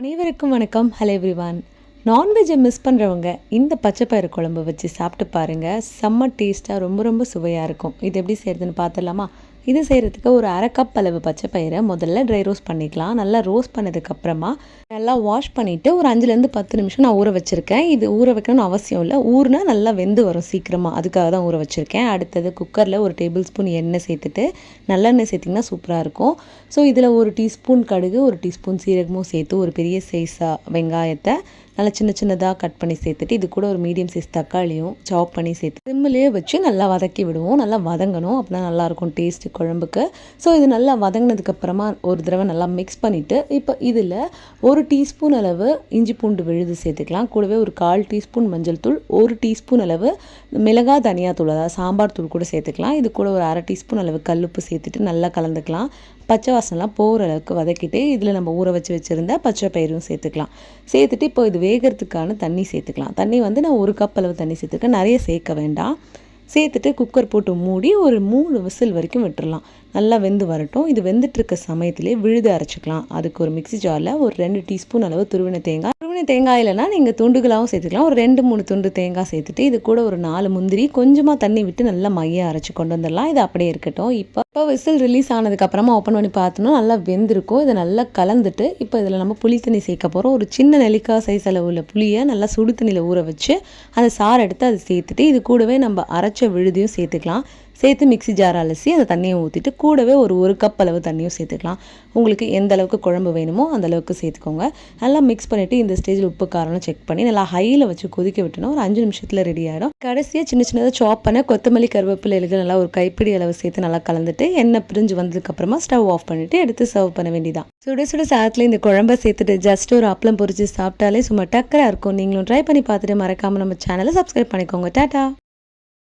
அனைவருக்கும் வணக்கம். Hello everyone நான்வெஜ்ஜை miss பண்ணுறவங்க இந்த பச்சைப்பயிறு குழம்பு வச்சு சாப்பிட்டு பாருங்கள் செம்ம டேஸ்ட்டாக ரொம்ப ரொம்ப சுவையாக இருக்கும். இது எப்படி செய்கிறதுன்னு பார்த்துடலாமா? இது செய்கிறதுக்கு ஒரு அரை கப் அளவு பச்சை பயிரை முதல்ல ட்ரை ரோஸ்ட் பண்ணிக்கலாம். நல்லா ரோஸ்ட் பண்ணதுக்கப்புறமா நல்லா வாஷ் பண்ணிவிட்டு ஒரு அஞ்சுலேருந்து பத்து நிமிஷம் நான் ஊற வச்சுருக்கேன். இது ஊற வைக்கணும்னு அவசியம் இல்லை. ஊறுனா நல்லா வெந்து வரும் சீக்கிரமாக அதுக்காக தான் ஊற வச்சுருக்கேன். அடுத்தது குக்கரில் ஒரு டேபிள் ஸ்பூன் எண்ணெய் சேர்த்துட்டு நல்லெண்ணெய் சேர்த்திங்கன்னா சூப்பராக இருக்கும். ஸோ இதில் ஒரு டீஸ்பூன் கடுகு ஒரு டீஸ்பூன் சீரகமும் சேர்த்து ஒரு பெரிய சைஸாக வெங்காயத்தை நல்லா சின்ன சின்னதாக கட் பண்ணி சேர்த்துட்டு இது கூட ஒரு மீடியம் சைஸ் தக்காளியும் சாப் பண்ணி சேர்த்து சிம்மிலேயே வச்சு நல்லா வதக்கி விடுவோம். நல்லா வதங்கணும். அப்போ தான் நல்லாயிருக்கும் டேஸ்ட்டு குழம்புக்கு. ஸோ இது நல்லா வதங்கினதுக்கப்புறமா ஒரு தடவை நல்லா மிக்ஸ் பண்ணிவிட்டு இப்போ இதில் ஒரு டீஸ்பூன் அளவு இஞ்சி பூண்டு விழுது சேர்த்துக்கலாம். கூடவே ஒரு கால் டீஸ்பூன் மஞ்சள் தூள் ஒரு டீஸ்பூன் அளவு மிளகா தனியாத்தூள் அதாவது சாம்பார் தூள் கூட சேர்த்துக்கலாம். இது கூட ஒரு அரை டீஸ்பூன் அளவு கல்லுப்பு சேர்த்துட்டு நல்லா கலந்துக்கலாம். பச்சை வாசனைலாம் போகிற அளவுக்கு வதக்கிட்டு இதில் நம்ம ஊற வச்சு வச்சுருந்த பச்சை பயிரும் சேர்த்துக்கலாம். சேர்த்துட்டு இப்போ இது வேகிறதுக்கான தண்ணி சேர்த்துக்கலாம். தண்ணி வந்து நான் ஒரு கப் அளவு தண்ணி சேர்த்துருக்கேன். நிறைய சேர்க்க வேண்டாம். சேர்த்துட்டு குக்கர் போட்டு மூடி ஒரு மூணு விசில் வரைக்கும் விட்டுடலாம் நல்லா வெந்து வரட்டும். இது வெந்துட்டுருக்க சமயத்திலே விழுது அரைச்சிக்கலாம். அதுக்கு ஒரு மிக்சி ஜாரில் ஒரு ரெண்டு டீஸ்பூன் அளவு துருவின தேங்காய் துருவின தேங்காய் இல்லைனா நீங்கள் துண்டுகளாகவும் சேர்த்துக்கலாம். ஒரு ரெண்டு மூணு துண்டு தேங்காய் சேர்த்துட்டு இது கூட ஒரு நாலு முந்திரி கொஞ்சமாக தண்ணி விட்டு நல்லா மைய அரைச்சி கொண்டு வந்துடலாம். இது அப்படியே இருக்கட்டும். இப்போ இப்போ விசில் ரிலீஸ் ஆனதுக்கப்புறமா ஓப்பன் பண்ணி பார்த்தோன்னா நல்லா வெந்திருக்கும். இதை நல்லா கலந்துட்டு இப்போ இதில் நம்ம புளி தண்ணி சேர்க்க போகிறோம் ஒரு சின்ன நெல்லிக்காய் சைஸ் அளவுள்ள புளியை நல்லா சுடு தண்ணியில் ஊற வச்சு அந்த சாறு எடுத்து அதை சேர்த்துட்டு இது கூடவே நம்ம அரைச்ச விழுதியும் சேர்த்துக்கலாம். சேர்த்து மிக்சி ஜார் அலசி அந்த தண்ணியை ஊற்றிட்டு கூடவே ஒரு ஒரு கப் அளவு தண்ணியும் சேர்த்துக்கலாம். உங்களுக்கு எந்த அளவுக்கு குழம்பு வேணுமோ அந்த அளவுக்கு சேர்த்துக்கோங்க. நல்லா மிக்ஸ் பண்ணிவிட்டு இந்த ஸ்டேஜில் உப்பு காரம்லாம் செக் பண்ணி நல்லா ஹையில் வச்சு கொதிக்க விட்டோன்னா ஒரு அஞ்சு நிமிஷத்தில் ரெடி ஆகிடும் கடைசியாக சின்ன சின்னதாக சாப் பண்ண கொத்தமல்லி கருவேப்பிலை இலைகள் நல்லா ஒரு கைப்பிடி அளவு சேர்த்து நல்லா கலந்துட்டு எண்ணெய் பிரிஞ்சு வந்ததுக்கப்புறமா ஸ்டவ் ஆஃப் பண்ணிவிட்டு எடுத்து சர்வ் பண்ண வேண்டியதான் சுட சுட சாதத்தில் இந்த குழம்பை சேர்த்துட்டு ஜஸ்ட் ஒரு அப்பளம் பொரிச்சு சாப்பிட்டாலே சும்மா டக்கராக இருக்கும். நீங்களும் ட்ரை பண்ணி பார்த்துட்டு மறக்காமல் நம்ம சேனலை சப்ஸ்கிரைப் பண்ணிக்கோங்க. டாட்டா!